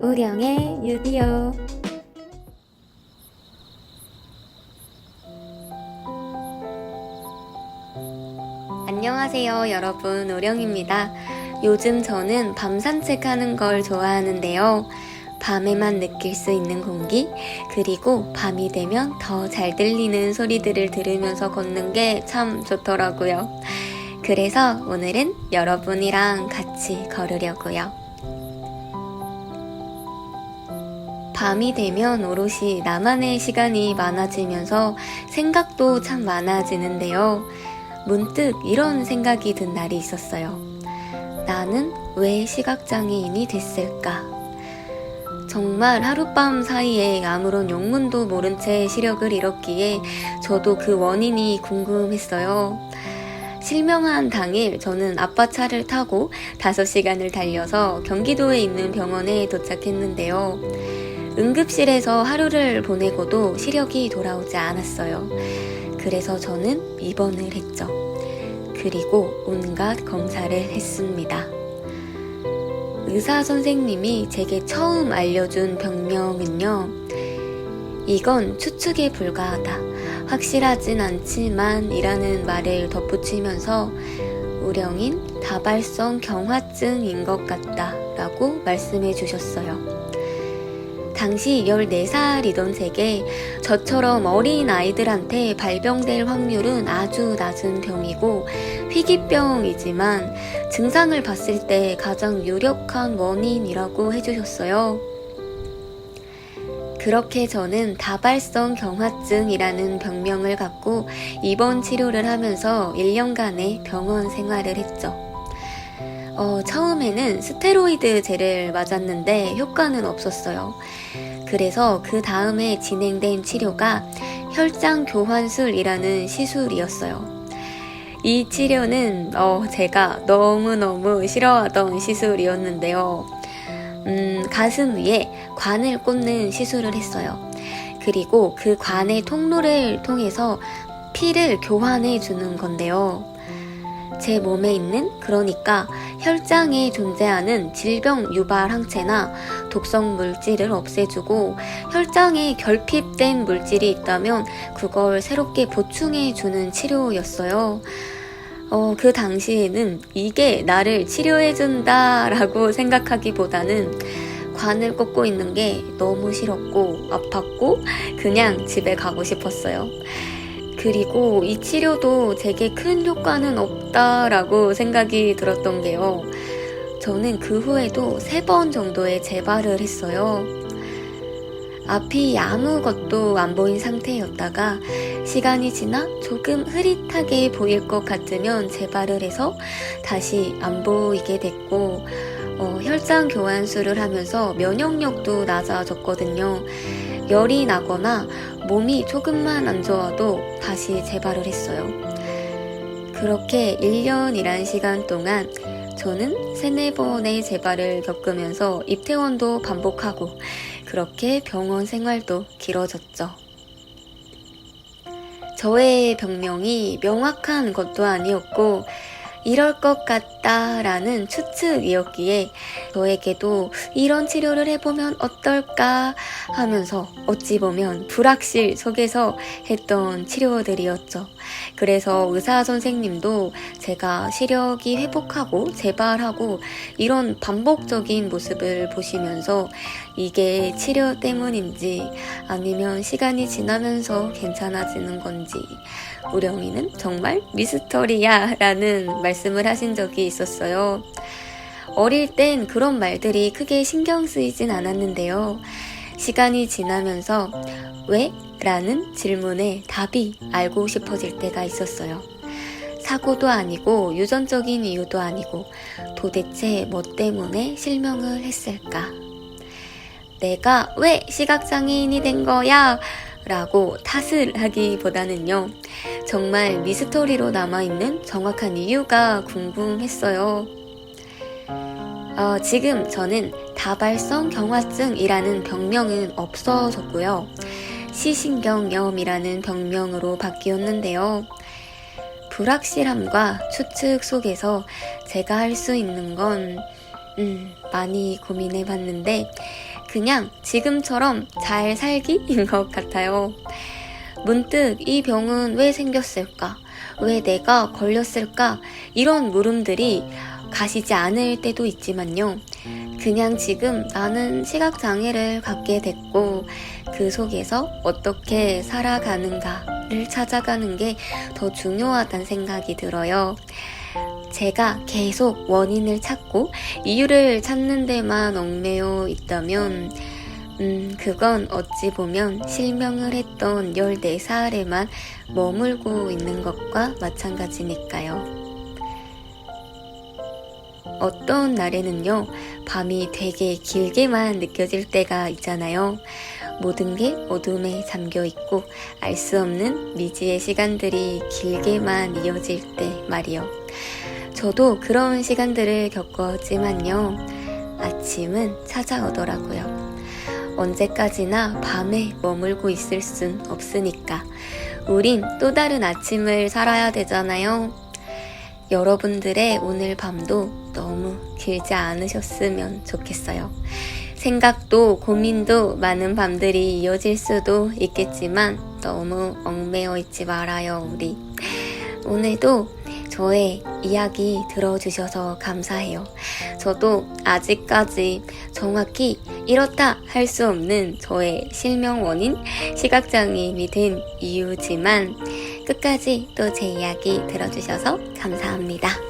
우령의 유디오. 안녕하세요 여러분. 우령입니다. 요즘 저는 밤 산책하는 걸 좋아하는데요. 밤에만 느낄 수 있는 공기 그리고 밤이 되면 더 잘 들리는 소리들을 들으면서 걷는 게 참 좋더라고요. 그래서 오늘은 여러분이랑 같이 걸으려고요. 밤이 되면 오롯이 나만의 시간이 많아지면서 생각도 참 많아지는데요. 문득 이런 생각이 든 날이 있었어요. 나는 왜 시각장애인이 됐을까? 정말 하룻밤 사이에 아무런 영문도 모른 채 시력을 잃었기에 저도 그 원인이 궁금했어요. 실명한 당일 저는 아빠 차를 타고 5시간을 달려서 경기도에 있는 병원에 도착했는데요. 응급실에서 하루를 보내고도 시력이 돌아오지 않았어요. 그래서 저는 입원을 했죠. 그리고 온갖 검사를 했습니다. 의사 선생님이 제게 처음 알려준 병명은요. 이건 추측에 불과하다. 확실하진 않지만 이라는 말을 덧붙이면서 우령인 다발성 경화증인 것 같다 라고 말씀해 주셨어요. 당시 14살이던 제게 저처럼 어린 아이들한테 발병될 확률은 아주 낮은 병이고 희귀병이지만 증상을 봤을 때 가장 유력한 원인이라고 해주셨어요. 그렇게 저는 다발성 경화증이라는 병명을 갖고 입원 치료를 하면서 1년간의 병원 생활을 했죠. 어, 처음에는 스테로이드제를 맞았는데 효과는 없었어요. 그래서 그 다음에 진행된 치료가 혈장 교환술이라는 시술이었어요. 이 치료는 어, 제가 너무너무 싫어하던 시술이었는데요. 음, 가슴 위에 관을 꽂는 시술을 했어요. 그리고 그 관의 통로를 통해서 피를 교환해 주는 건데요. 제 몸에 있는, 그러니까 혈장에 존재하는 질병 유발 항체나 독성 물질을 없애주고 혈장에 결핍된 물질이 있다면 그걸 새롭게 보충해 주는 치료였어요. 어, 그 당시에는 이게 나를 치료해준다라고 생각하기보다는 관을 꽂고 있는 게 너무 싫었고 아팠고 그냥 집에 가고 싶었어요. 그리고 이 치료도 제게 큰 효과는 없다라고 생각이 들었던 게요. 저는 그 후에도 세 번 정도의 재발을 했어요. 앞이 아무것도 안 보인 상태였다가 시간이 지나 조금 흐릿하게 보일 것 같으면 재발을 해서 다시 안 보이게 됐고 어, 혈장 교환술을 하면서 면역력도 낮아졌거든요. 열이 나거나 몸이 조금만 안 좋아도 다시 재발을 했어요. 그렇게 1년이란 시간 동안 저는 세네 번의 재발을 겪으면서 입퇴원도 반복하고 그렇게 병원 생활도 길어졌죠. 저의 병명이 명확한 것도 아니었고 이럴 것 같다라는 추측이었기에 저에게도 이런 치료를 해보면 어떨까 하면서 어찌 보면 불확실 속에서 했던 치료들이었죠. 그래서 의사 선생님도 제가 시력이 회복하고 재발하고 이런 반복적인 모습을 보시면서 이게 치료 때문인지 아니면 시간이 지나면서 괜찮아지는 건지 우령이는 정말 미스터리야 라는 말씀을 하신 적이 있었어요. 어릴 땐 그런 말들이 크게 신경 쓰이진 않았는데요. 시간이 지나면서 왜? 라는 질문에 답이 알고 싶어질 때가 있었어요. 사고도 아니고 유전적인 이유도 아니고 도대체 뭐 때문에 실명을 했을까? 내가 왜 시각장애인이 된 거야? 라고 탓을 하기보다는요, 정말 미스터리로 남아있는 정확한 이유가 궁금했어요. 어, 지금 저는 다발성 경화증이라는 병명은 없어졌고요. 시신경염이라는 병명으로 바뀌었는데요. 불확실함과 추측 속에서 제가 할 수 있는 건, 음, 많이 고민해 봤는데, 그냥 지금처럼 잘 살기인 것 같아요. 문득 이 병은 왜 생겼을까? 왜 내가 걸렸을까? 이런 물음들이 가시지 않을 때도 있지만요. 그냥 지금 나는 시각장애를 갖게 됐고 그 속에서 어떻게 살아가는가를 찾아가는 게 더 중요하다는 생각이 들어요. 제가 계속 원인을 찾고 이유를 찾는 데만 얽매여 있다면 음, 그건 어찌 보면 실명을 했던 14살에만 머물고 있는 것과 마찬가지니까요. 어떤 날에는요, 밤이 되게 길게만 느껴질 때가 있잖아요. 모든 게 어둠에 잠겨 있고 알 수 없는 미지의 시간들이 길게만 이어질 때 말이요. 저도 그런 시간들을 겪었지만요. 아침은 찾아오더라고요. 언제까지나 밤에 머물고 있을 순 없으니까. 우린 또 다른 아침을 살아야 되잖아요. 여러분들의 오늘 밤도 너무 길지 않으셨으면 좋겠어요. 생각도 고민도 많은 밤들이 이어질 수도 있겠지만 너무 얽매여 있지 말아요, 우리. 오늘도 저의 이야기 들어주셔서 감사해요. 저도 아직까지 정확히 이렇다 할 수 없는 저의 실명 원인 시각장애인이 된 이유지만 끝까지 또 제 이야기 들어주셔서 감사합니다.